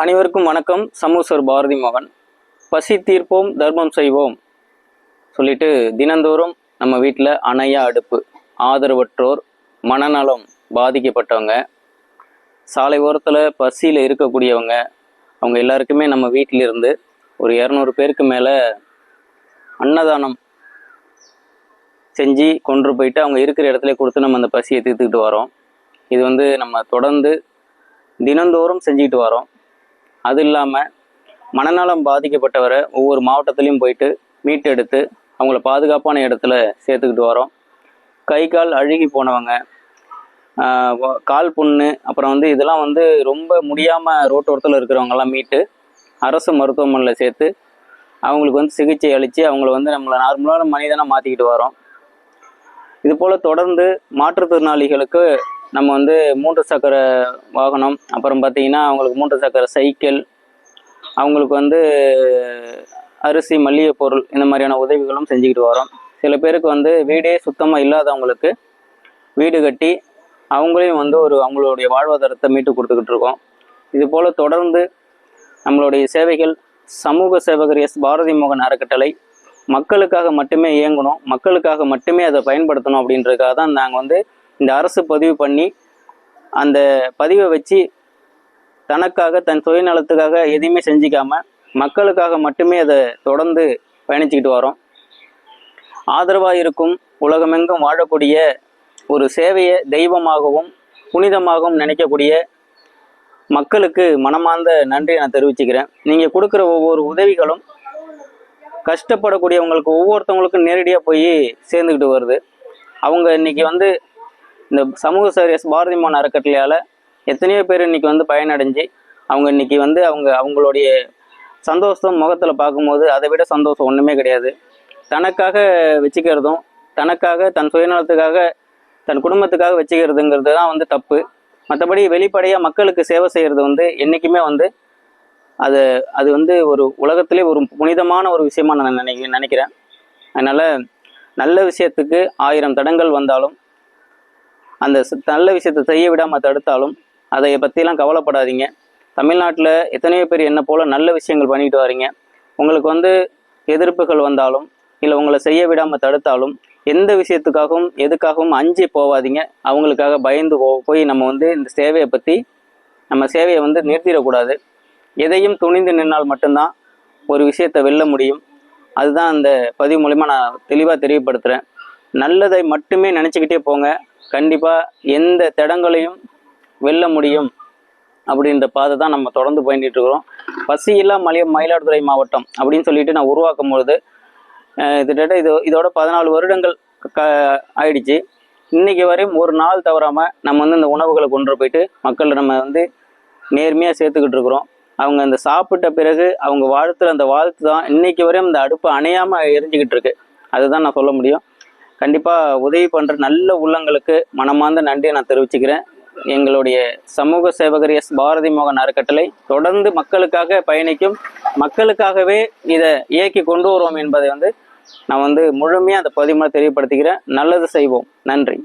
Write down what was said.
அனைவருக்கும் வணக்கம். சமூசர் பாரதி மோகன். பசி தீர்ப்போம் தர்மம் செய்வோம். சொல்லிட்டு தினந்தோறும் நம்ம வீட்டில் அணையா அடுப்பு. ஆதரவற்றோர் மனநலம் பாதிக்கப்பட்டவங்க சாலை ஓரத்தில் பசியில் இருக்கக்கூடியவங்க அவங்க எல்லாருக்குமே நம்ம வீட்டிலிருந்து ஒரு இரநூறு பேருக்கு மேலே அன்னதானம் செஞ்சு கொண்டு போயிட்டு அவங்க இருக்கிற இடத்துல கொடுத்து நம்ம அந்த பசியை தீர்த்துக்கிட்டு வரோம். இது வந்து நம்ம தொடர்ந்து தினந்தோறும் செஞ்சுக்கிட்டு வரோம். அது இல்லாமல் மனநலம் பாதிக்கப்பட்டவரை ஒவ்வொரு மாவட்டத்துலேயும் போயிட்டு மீட்டெடுத்து அவங்கள பாதுகாப்பான இடத்துல சேர்த்துக்கிட்டு வரோம். கை கால் அழுகி போனவங்க கால் புண்ணு அப்புறம் வந்து இதெல்லாம் வந்து ரொம்ப முடியாமல் ரோட்டோரத்தில் இருக்கிறவங்கெல்லாம் மீட்டு அரசு மருத்துவமனையில் சேர்த்து அவங்களுக்கு வந்து சிகிச்சை அளித்து அவங்கள வந்து நம்மளை நார்மலான மனிதனாக மாற்றிக்கிட்டு வரோம். இது போல் தொடர்ந்து மாற்றுத்திறனாளிகளுக்கு நம்ம வந்து மூன்று சக்கர வாகனம் அப்புறம் பார்த்தீங்கன்னா அவங்களுக்கு மூன்று சக்கர சைக்கிள் அவங்களுக்கு வந்து அரிசி மல்லிகை பொருள் இந்த மாதிரியான உதவிகளும் செஞ்சுக்கிட்டு வரோம். சில பேருக்கு வந்து வீடே சுத்தமாக இல்லாதவங்களுக்கு வீடு கட்டி அவங்களையும் வந்து ஒரு அவங்களுடைய வாழ்வாதாரத்தை மீட்டு கொடுத்துக்கிட்டு இருக்கோம். இது போல் தொடர்ந்து நம்மளுடைய சேவைகள் சமூக சேவகர் எஸ். பாரதி மோகன் அறக்கட்டளை மக்களுக்காக மட்டுமே இயங்கணும் மக்களுக்காக மட்டுமே அதை பயன்படுத்தணும் அப்படின்றதுக்காக தான் நாங்கள் வந்து இந்த அரசு பதிவு பண்ணி அந்த பதிவை வச்சு தனக்காக தன் சுயநலத்துக்காக எதையுமே செஞ்சிக்காம மக்களுக்காக மட்டுமே அதை தொடர்ந்து பயணிச்சுக்கிட்டு வரோம் ஆதரவாக இருக்கும் உலகமெங்கும் வாழக்கூடிய ஒரு சேவையை தெய்வமாகவும் புனிதமாகவும் நினைக்கக்கூடிய மக்களுக்கு மனமார்ந்த நன்றியை நான் தெரிவிச்சுக்கிறேன். நீங்கள் கொடுக்குற ஒவ்வொரு உதவிகளும் கஷ்டப்படக்கூடியவங்களுக்கு ஒவ்வொருத்தவங்களுக்கும் நேரடியாக போய் சேர்ந்துக்கிட்டு வருது. அவங்க இன்னைக்கு வந்து இந்த சமூக சர்வீஸ் பாரதி மோகன் அறக்கட்டளையால் எத்தனையோ பேர் இன்னைக்கு வந்து பயனடைஞ்சு அவங்க இன்னைக்கு வந்து அவங்க அவங்களுடைய சந்தோஷம் முகத்தில் பார்க்கும்போது அதை விட சந்தோஷம் ஒன்றுமே கிடையாது. தனக்காக வச்சுக்கிறதும் தனக்காக தன் சுயநலத்துக்காக தன் குடும்பத்துக்காக வச்சுக்கிறதுங்கிறது தான் வந்து தப்பு. மற்றபடி வெளிப்படையாக மக்களுக்கு சேவை செய்கிறது வந்து என்றைக்குமே வந்து அது அது வந்து ஒரு உலகத்திலே ஒரு புனிதமான ஒரு விஷயமா நான் நினை நினைக்கிறேன். அதனால் நல்ல விஷயத்துக்கு ஆயிரம் தடங்கள் வந்தாலும் அந்த நல்ல விஷயத்தை செய்ய விடாமல் தடுத்தாலும் அதை பற்றிலாம் கவலைப்படாதீங்க. தமிழ்நாட்டில் எத்தனையோ பேர் என்ன போல் நல்ல விஷயங்கள் பண்ணிட்டு வரீங்க உங்களுக்கு வந்து எதிர்ப்புகள் வந்தாலும் இல்லை உங்களை செய்ய விடாமல் தடுத்தாலும் எந்த விஷயத்துக்காகவும் எதுக்காகவும் அஞ்சி போகாதீங்க அவங்களுக்காக பயந்து போ- போய் நம்ம வந்து இந்த சேவையை பற்றி நம்ம சேவையை வந்து நிறுத்திடக்கூடாது. எதையும் துணிந்து நின்னால் மட்டும்தான் ஒரு விஷயத்தை வெல்ல முடியும். அதுதான் அந்த பதிவு மூலிமா நான் தெளிவாக தெரியப்படுத்துகிறேன் நல்லதை மட்டுமே நினச்சிக்கிட்டே போங்க. கண்டிப்பாக எந்த தடங்களையும் வெல்ல முடியும் அப்படின்ற பாதை தான் நம்ம தொடர்ந்து பயந்துட்டு இருக்கிறோம். பசியில்லா மலைய மயிலாடுதுறை மாவட்டம் அப்படின்னு சொல்லிட்டு நான் உருவாக்கும் பொழுது கிட்டத்தட்ட இது இதோட பதினாலு வருடங்கள் க ஆயிடுச்சு. இன்னைக்கு வரையும் ஒரு நாள் தவறாமல் நம்ம வந்து இந்த உணவுகளை கொண்டு போயிட்டு மக்கள் நம்ம வந்து நேர்மையாக சேர்த்துக்கிட்டு இருக்கிறோம். அவங்க அந்த சாப்பிட்ட பிறகு அவங்க வாழ்த்துல அந்த வாழ்த்து தான் இன்னைக்கு வரையும் அந்த அடுப்பு அணையாமல் எரிஞ்சிக்கிட்டு இருக்கு. அதுதான் நான் சொல்ல முடியும். கண்டிப்பாக உதவி பண்ணுற நல்ல உள்ளங்களுக்கு மனமார்ந்த நன்றியை நான் தெரிவிச்சுக்கிறேன். எங்களுடைய சமூக சேவகர் எஸ். பாரதி மோகன் அறக்கட்டளை தொடர்ந்து மக்களுக்காக பயணிக்கும் மக்களுக்காகவே இதை இயக்கி கொண்டு வருவோம் என்பதை வந்து நான் வந்து முழுமையாக அந்த பதிவுமாக தெரியப்படுத்திக்கிறேன். நல்லது செய்வோம். நன்றி.